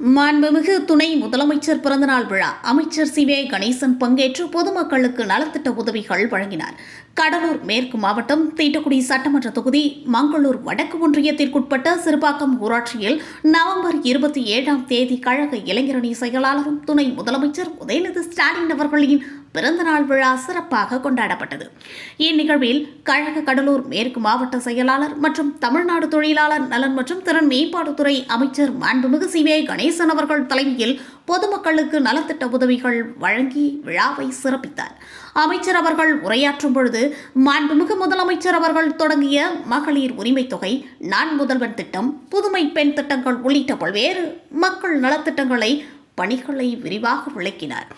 மாண்புமிகு துணை முதலமைச்சர் பிறந்தநாள் விழா. அமைச்சர் சி. வே. கணேசன் பங்கேற்று பொதுமக்களுக்கு நலத்திட்ட உதவிகள் வழங்கினார். கடலூர் மேற்கு மாவட்டம் தீட்டக்குடி சட்டமன்ற தொகுதி மங்களூர் வடக்கு ஒன்றியத்திற்குட்பட்ட சிறுபாக்கம் ஊராட்சியில் நவம்பர் இருபத்தி ஏழாம் தேதி கழக இளைஞரணி செயலாளரும் துணை முதலமைச்சர் உதயநிதி ஸ்டாலின் அவர்களின் பிறந்தநாள் விழா சிறப்பாக கொண்டாடப்பட்டது. இந்நிகழ்வில் கழக கடலூர் மேற்கு மாவட்ட செயலாளர் மற்றும் தமிழ்நாடு தொழிலாளர் நலன் மற்றும் திறன் மேம்பாட்டுத்துறை அமைச்சர் மாண்புமிகு சி. வே. கணேசன் அவர்கள் தலைமையில் பொதுமக்களுக்கு நலத்திட்ட உதவிகள் வழங்கி விழாவை சிறப்பித்தார். அமைச்சர் அவர்கள் உரையாற்றும் பொழுது மாண்புமிகு முதலமைச்சர் அவர்கள் தொடங்கிய மகளிர் உரிமை தொகை நான் முதல்வன் திட்டம் புதுமை பெண் திட்டங்கள் உள்ளிட்ட பல்வேறு மக்கள் நலத்திட்டங்களை பணிகளை விரிவாக விளக்கினார்.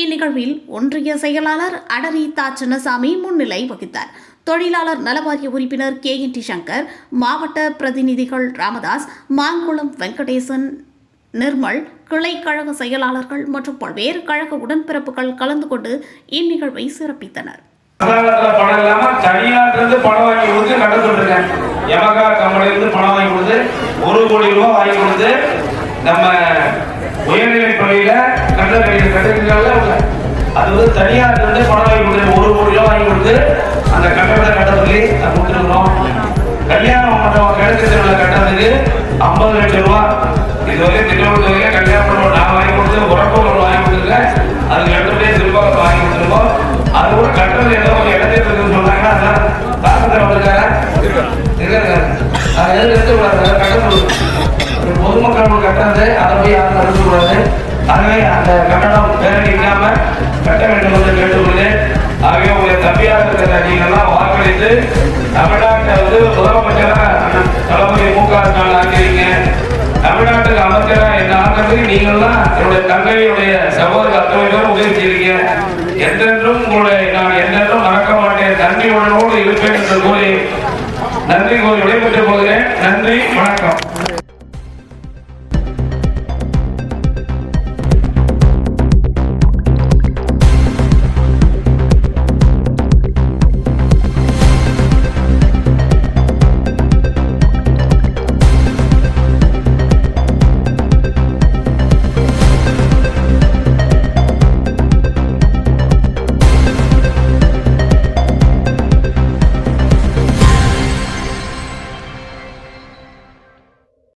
இந்நிகழ்வில் ஒன்றிய செயலாளர் அடரி தா சின்னசாமி முன்னிலை வகித்தார். தொழிலாளர் நலவாரிய உறுப்பினர் கே என் டி சங்கர் மாவட்ட பிரதிநிதிகள் ராமதாஸ் மாங்குளம் வெங்கடேசன் நிர்மல் கிளை கழக செயலாளர்கள் மற்றும் பல்வேறு கழக உடன்பிறப்புகள் கலந்து கொண்டு இந்நிகழ்வை சிறப்பித்தனர். பணம் இல்லாம பணம் வாங்கி கொடுத்து யமகா பணம் வாங்கி கொடுத்து ஒரு கோடி ரூபாய் வாங்கி கொடுத்து நம்ம உயர்நிலை பள்ளியில கட்ட வேண்டிய கட்டிடங்கள்ல உள்ள அது வந்து தனியார் வந்து பணம் வாங்கி கொடுத்து ஒரு கோடி ரூபாய் வாங்கி கொடுத்து அந்த கட்டடத்தை கட்டத்துக்கு சொல்லி அதை கொடுத்துருக்கிறோம். கல்யாண மண்டபம் கிழக்கு தெருவுல கட்டுறதுக்கு ஐம்பது லட்சம் ரூபாய் இதுவரை திருவள்ளூர்ல கல்யாண மண்டபம் நான் வாங்கி கொடுத்து உரப்பூர் வாங்கி கொடுத்துருக்கேன் அதுக்கு எடுத்துகிட்டே திருப்பாக்கத்தை வாங்கி கொடுத்துருக்கோம். அது கூட கட்டுறது ஏதோ ஒரு இடத்துல இருக்குன்னு சொன்னாங்கன்னா அதான் தாக்கத்தில் வந்துருக்காரு இருக்காரு? அது எதுக்கு எடுத்துக்கூடாது கட்ட பொதுமக்கள் கட்டுறது அதை போய் யாரும் நடத்தக்கூடாது ஆகவே அந்த கட்டணம் பேரணி இல்லாம கட்ட வேண்டும் என்று கேட்டுக்கொள்கிறேன். ஆகவே உங்களை தம்பியாக இருக்கிற நீங்கள்லாம் வாக்களித்து தமிழ்நாட்டை வந்து முதலமைச்சராக தளபதி மு க ஸ்டாலின் ஆக்கிறீங்க தமிழ்நாட்டுக்கு அமைச்சராக என்ன ஆக்கிறதுக்கு நீங்கள்லாம் என்னுடைய தங்கையுடைய சகோதர அத்தனை பேரும் உதவி செய்வீங்க. என்றென்றும் உங்களை நான் என்றென்றும் மறக்க மாட்டேன். நன்றி உணர்வோடு இருப்பேன் என்று கூறி நன்றி கூறி விடைபெற்று போகிறேன் நன்றி வணக்கம்.